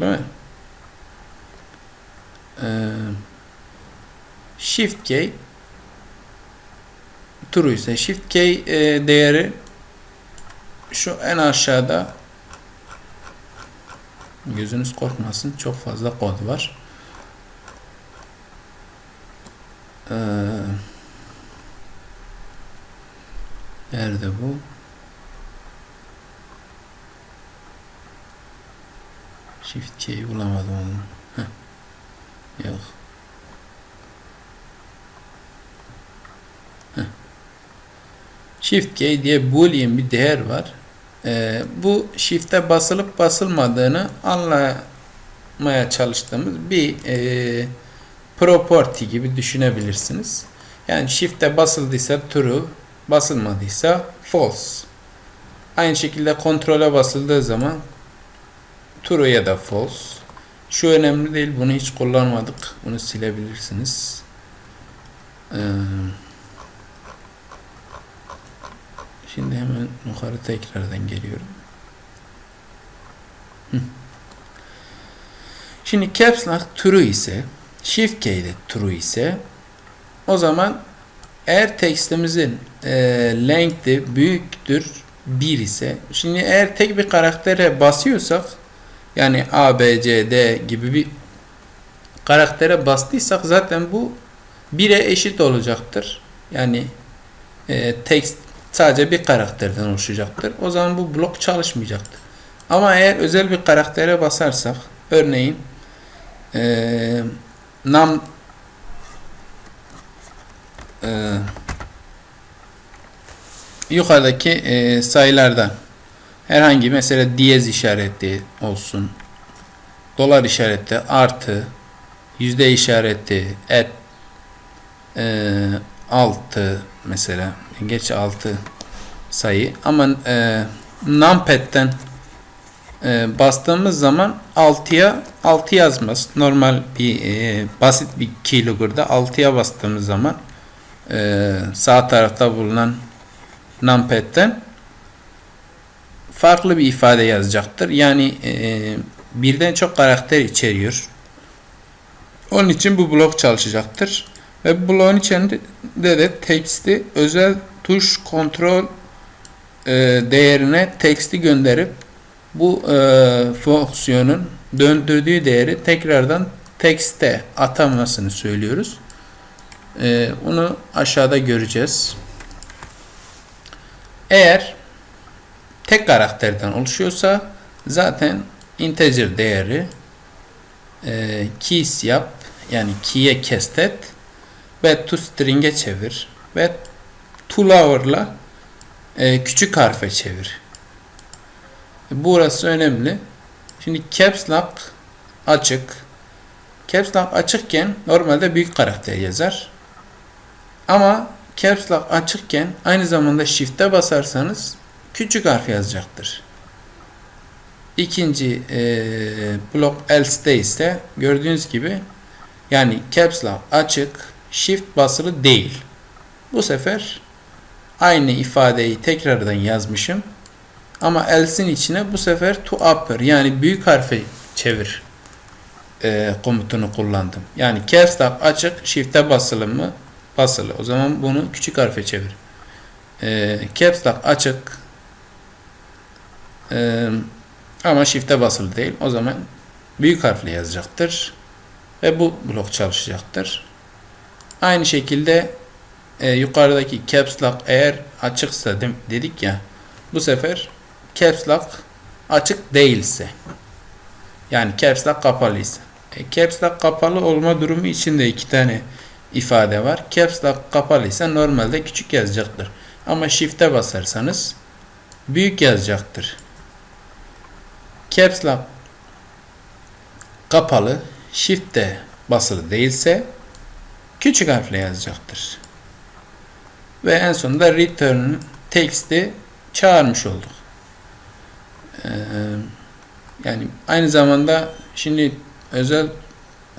Değil mi? Ee, Shift key true ise Shift key e, değeri şu en aşağıda gözünüz korkmasın çok fazla kod var. Ee, nerede bu? Shift key'i bulamadım onu. Heh. Yok. Shift key diye boolean bir değer var. Ee, bu shift'e basılıp basılmadığını anlamaya çalıştığımız bir e, property gibi düşünebilirsiniz. Yani shift'e basıldıysa true, basılmadıysa false. Aynı şekilde kontrole basıldığı zaman true ya da false. Şu önemli değil. Bunu hiç kullanmadık. Bunu silebilirsiniz. Ee, şimdi hemen yukarı tekrardan geliyorum. Şimdi caps lock true ise shift key de true ise o zaman eğer tekstimizin e, length'i büyüktür 1 ise şimdi eğer tek bir karaktere basıyorsak yani A, B, C, D gibi bir karaktere bastıysak zaten bu 1'e eşit olacaktır. Yani e, text sadece bir karakterden oluşacaktır. O zaman bu blok çalışmayacaktır. Ama eğer özel bir karaktere basarsak örneğin e, num e, yukarıdaki e, sayılardan herhangi mesela diyez işareti olsun dolar işareti artı yüzde işareti et e, altı mesela geç altı sayı ama e, numpad'den e, bastığımız zaman 6'ya 6 yazmaz. Normal bir e, basit bir keylogger'da 6'ya bastığımız zaman e, sağ tarafta bulunan numpad'den farklı bir ifade yazacaktır. Yani e, birden çok karakter içeriyor. Onun için bu blok çalışacaktır. Ve bloğun içinde de teksti özel tuş kontrol e, değerine teksti gönderip bu e, fonksiyonun döndürdüğü değeri tekrardan tekste atamasını söylüyoruz. E, onu aşağıda göreceğiz. Eğer tek karakterden oluşuyorsa zaten integer değeri e, keys yap yani key'e kestet ve to string'e çevir ve to lower'la e, küçük harfe çevir. Burası önemli. Şimdi caps lock açık. Caps lock açıkken normalde büyük karakter yazar. Ama caps lock açıkken aynı zamanda shift'e basarsanız küçük harf yazacaktır. İkinci e, blok else'de ise gördüğünüz gibi yani caps lock açık, shift basılı değil. Bu sefer aynı ifadeyi tekrardan yazmışım. Ama else'in içine bu sefer to upper yani büyük harfi çevir e, komutunu kullandım. Yani caps lock açık, shift'e basılı mı? Basılı. O zaman bunu küçük harfe çevir. E, caps lock açık, ee, ama shift'e basılı değil. O zaman büyük harfle yazacaktır. Ve bu blok çalışacaktır. Aynı şekilde e, yukarıdaki caps lock eğer açıksa de, dedik ya bu sefer caps lock açık değilse yani caps lock kapalıysa e, caps lock kapalı olma durumu için de iki tane ifade var. Caps lock kapalıysa normalde küçük yazacaktır. Ama shift'e basarsanız büyük yazacaktır. Caps Lock kapalı, Shift de basılı değilse küçük harfle yazacaktır. Ve en sonunda return text'i çağırmış olduk. Ee, yani aynı zamanda şimdi özel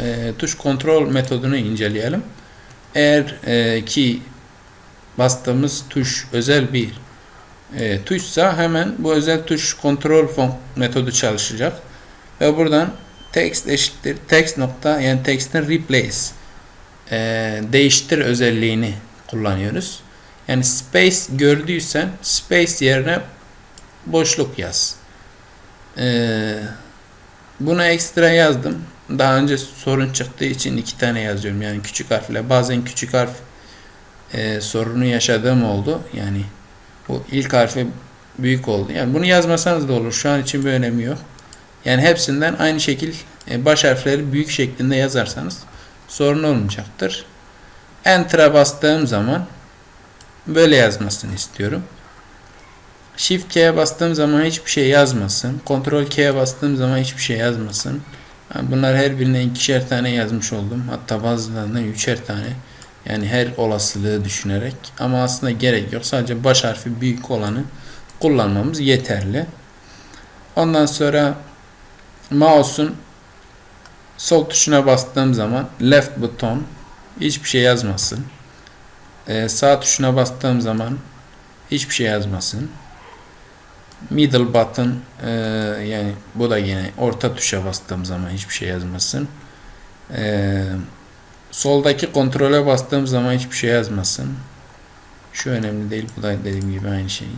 e, tuş kontrol metodunu inceleyelim. Eğer e, ki bastığımız tuş özel bir e, tuşsa hemen bu özel tuş kontrol metodu çalışacak. Ve buradan text eşittir text nokta yani text'in replace e, değiştir özelliğini kullanıyoruz. Yani space gördüysen space yerine boşluk yaz. E, buna ekstra yazdım. Daha önce sorun çıktığı için iki tane yazıyorum. Yani küçük harfle. Bazen küçük harf e, sorunu yaşadığım oldu. Yani bu ilk harfi büyük oldu. Yani bunu yazmasanız da olur. Şu an için bir önemi yok. Yani hepsinden aynı şekil e, baş harfleri büyük şeklinde yazarsanız sorun olmayacaktır. Enter'a bastığım zaman böyle yazmasını istiyorum. Shift K'ye bastığım zaman hiçbir şey yazmasın. Ctrl K'ye bastığım zaman hiçbir şey yazmasın. Bunlar her birine ikişer tane yazmış oldum. Hatta bazılarından üçer tane. Yani her olasılığı düşünerek. Ama aslında gerek yok. Sadece baş harfi büyük olanı kullanmamız yeterli. Ondan sonra mouse'un sol tuşuna bastığım zaman left buton hiçbir şey yazmasın. Ee, sağ tuşuna bastığım zaman hiçbir şey yazmasın. Middle button e, yani bu da yine orta tuşa bastığım zaman hiçbir şey yazmasın. Ee, soldaki kontrole bastığım zaman hiçbir şey yazmasın. Şu önemli değil. Bu da dediğim gibi aynı şey.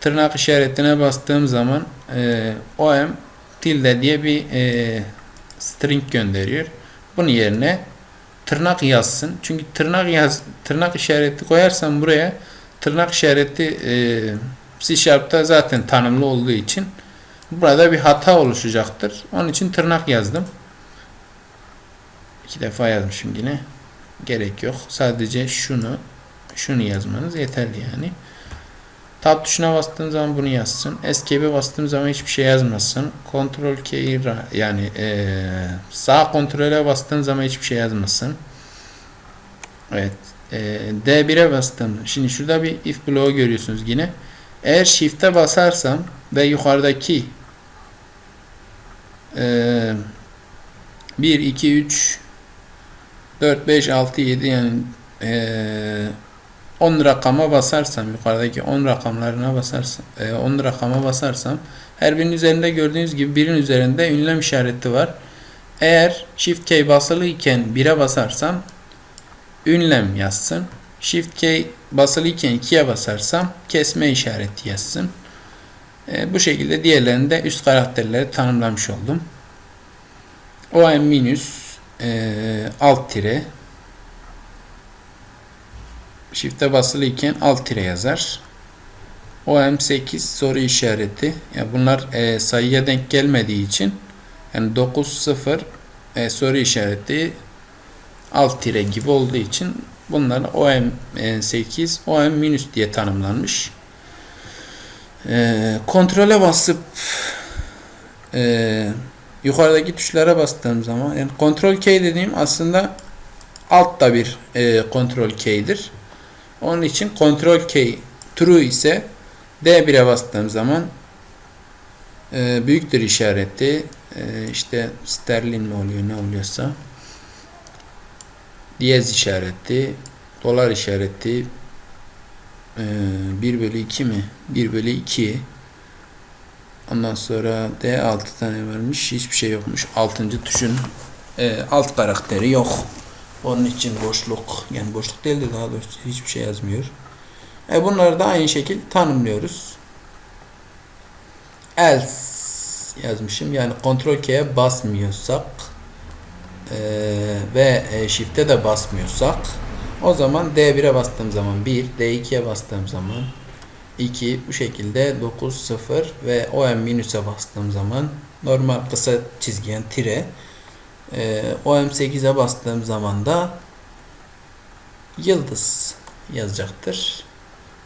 Tırnak işaretine bastığım zaman e, OM tilde diye bir e, string gönderiyor. Bunun yerine tırnak yazsın. Çünkü tırnak yaz tırnak işareti koyarsam buraya tırnak işareti e, C Sharp'ta zaten tanımlı olduğu için burada bir hata oluşacaktır. Onun için tırnak yazdım. İki defa yazmışım yine. Gerek yok. Sadece şunu şunu yazmanız yeterli yani. Tab tuşuna bastığım zaman bunu yazsın. Escape'e bastığım zaman hiçbir şey yazmasın. Ctrl K'yi yani e, sağ kontrole bastığım zaman hiçbir şey yazmasın. Evet. E, D1'e bastım. Şimdi şurada bir if bloğu görüyorsunuz yine. Eğer shift'e basarsam ve yukarıdaki e, 1, 2, 3 4, 5, 6, 7 yani e, 10 rakama basarsam yukarıdaki 10 rakamlarına basarsam 10 e, rakama basarsam her birinin üzerinde gördüğünüz gibi birin üzerinde ünlem işareti var. Eğer Shift K basılı iken 1'e basarsam ünlem yazsın. Shift K basılı iken 2'ye basarsam kesme işareti yazsın. E, bu şekilde diğerlerini de üst karakterleri tanımlamış oldum. OM minus e, alt tire Shift'e basılı iken alt tire yazar. OM8 soru işareti. Yani bunlar e, sayıya denk gelmediği için yani 9 0 e, soru işareti alt tire gibi olduğu için bunlar OM8 OM minus diye tanımlanmış. E, kontrole basıp e, yukarıdaki tuşlara bastığım zaman yani kontrol key dediğim aslında altta bir e, kontrol key'dir. Onun için kontrol key true ise D1'e bastığım zaman e, büyüktür işareti. E, işte sterlin mi oluyor ne oluyorsa. Diyez işareti dolar işareti e, 1 bölü 2 mi? 1 bölü 2 ondan sonra D 6 tane vermiş hiçbir şey yokmuş 6. tuşun e, alt karakteri yok onun için boşluk yani boşluk değil de daha doğrusu hiçbir şey yazmıyor. E bunları da aynı şekil tanımlıyoruz. Else yazmışım. Yani kontrol K'ye basmıyorsak e, ve e, Shift'e de basmıyorsak o zaman D1'e bastığım zaman 1, D2'ye bastığım zaman 2 bu şekilde 9 0 ve OM minüse bastığım zaman normal kısa çizgiyen tire e, OM8'e bastığım zaman da yıldız yazacaktır.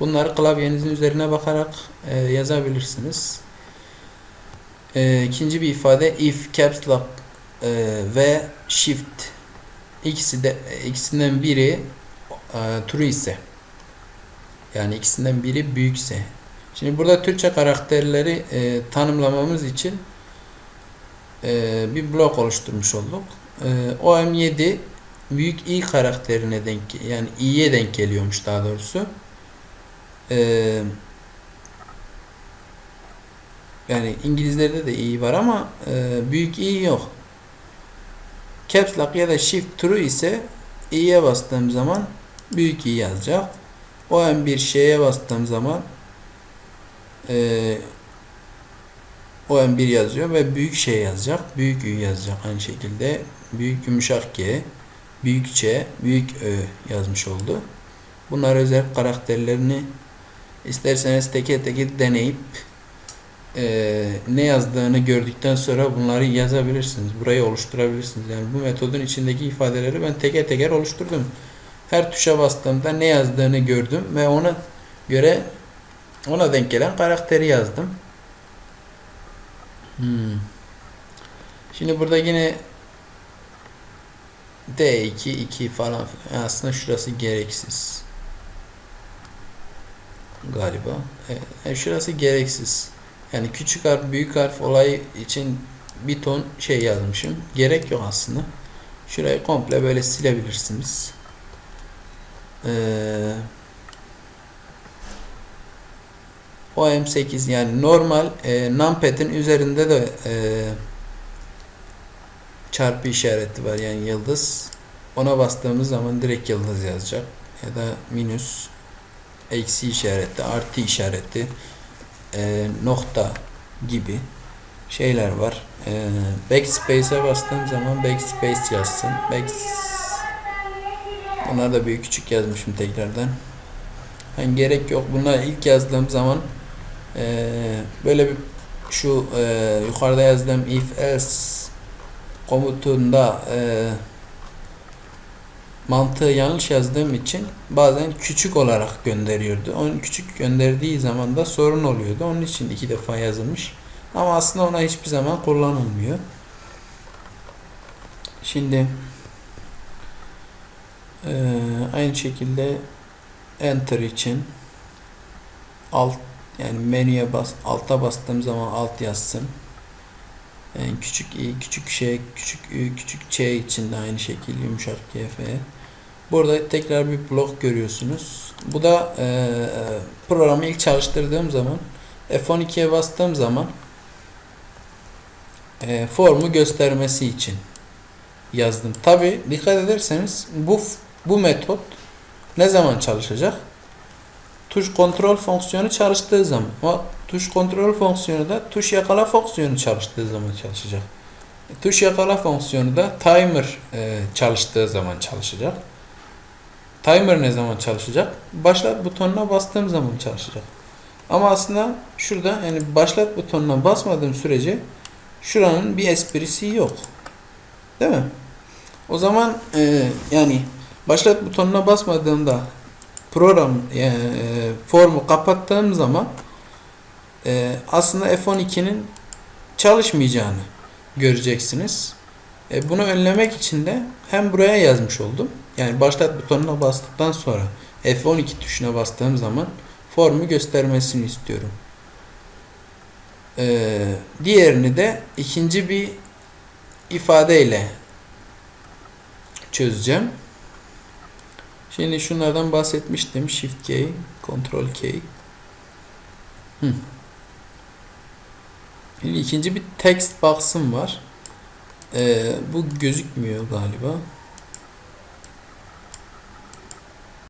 Bunları klavyenizin üzerine bakarak e, yazabilirsiniz. E, ikinci bir ifade if caps lock e, ve shift ikisi de ikisinden biri e, true ise yani ikisinden biri büyükse. Şimdi burada Türkçe karakterleri e, tanımlamamız için e, bir blok oluşturmuş olduk. E, OM7 büyük i karakterine denk yani i'ye denk geliyormuş daha doğrusu. E, Yani İngilizlerde de i var ama e, büyük i yok. Caps Lock ya da Shift True ise i'ye bastığım zaman büyük i yazacak. O an bir şeye bastığım zaman e, o an bir yazıyor ve büyük şey yazacak. Büyük ü yazacak aynı şekilde. Büyük yumuşak g, büyük ç, büyük ö yazmış oldu. Bunlar özel karakterlerini isterseniz teker teker deneyip e, ne yazdığını gördükten sonra bunları yazabilirsiniz. Burayı oluşturabilirsiniz. Yani bu metodun içindeki ifadeleri ben teker teker oluşturdum. Her tuşa bastığımda ne yazdığını gördüm ve ona göre ona denk gelen karakteri yazdım. Hmm. Şimdi burada yine D2, 2 falan aslında şurası gereksiz. Galiba. Evet. Şurası gereksiz. Yani küçük harf, büyük harf olayı için bir ton şey yazmışım. Gerek yok aslında. Şurayı komple böyle silebilirsiniz. Ee, OM8 yani normal e, numpad'in üzerinde de e, çarpı işareti var yani yıldız. Ona bastığımız zaman direkt yıldız yazacak. Ya da minüs eksi işareti, artı işareti, e, nokta gibi şeyler var. E, backspace'e bastığım zaman backspace yazsın. Back Bunlar da büyük küçük yazmışım tekrardan. Yani gerek yok. Bunlar ilk yazdığım zaman e, böyle bir şu e, yukarıda yazdığım if else komutunda e, mantığı yanlış yazdığım için bazen küçük olarak gönderiyordu. Onun küçük gönderdiği zaman da sorun oluyordu. Onun için iki defa yazılmış. Ama aslında ona hiçbir zaman kullanılmıyor. Şimdi ee, aynı şekilde enter için alt yani menüye bas alta bastığım zaman alt yazsın. Yani küçük i, küçük şey, küçük ü, küçük ç için de aynı şekilde yumuşak gf. Burada tekrar bir blok görüyorsunuz. Bu da e, programı ilk çalıştırdığım zaman F12'ye bastığım zaman e, formu göstermesi için yazdım. Tabi dikkat ederseniz bu bu metot ne zaman çalışacak? Tuş kontrol fonksiyonu çalıştığı zaman. O tuş kontrol fonksiyonu da tuş yakala fonksiyonu çalıştığı zaman çalışacak. Tuş yakala fonksiyonu da timer e, çalıştığı zaman çalışacak. Timer ne zaman çalışacak? Başlat butonuna bastığım zaman çalışacak. Ama aslında şurada yani başlat butonuna basmadığım sürece şuranın bir esprisi yok. Değil mi? O zaman e, yani başlat butonuna basmadığımda program yani, e, formu kapattığım zaman e, aslında F12'nin çalışmayacağını göreceksiniz. E, bunu önlemek için de hem buraya yazmış oldum. Yani başlat butonuna bastıktan sonra F12 tuşuna bastığım zaman formu göstermesini istiyorum. E, diğerini de ikinci bir ifadeyle çözeceğim. Şimdi şunlardan bahsetmiştim. Shift K, Ctrl K. Hı. Şimdi ikinci bir text box'ım var. Ee, bu gözükmüyor galiba.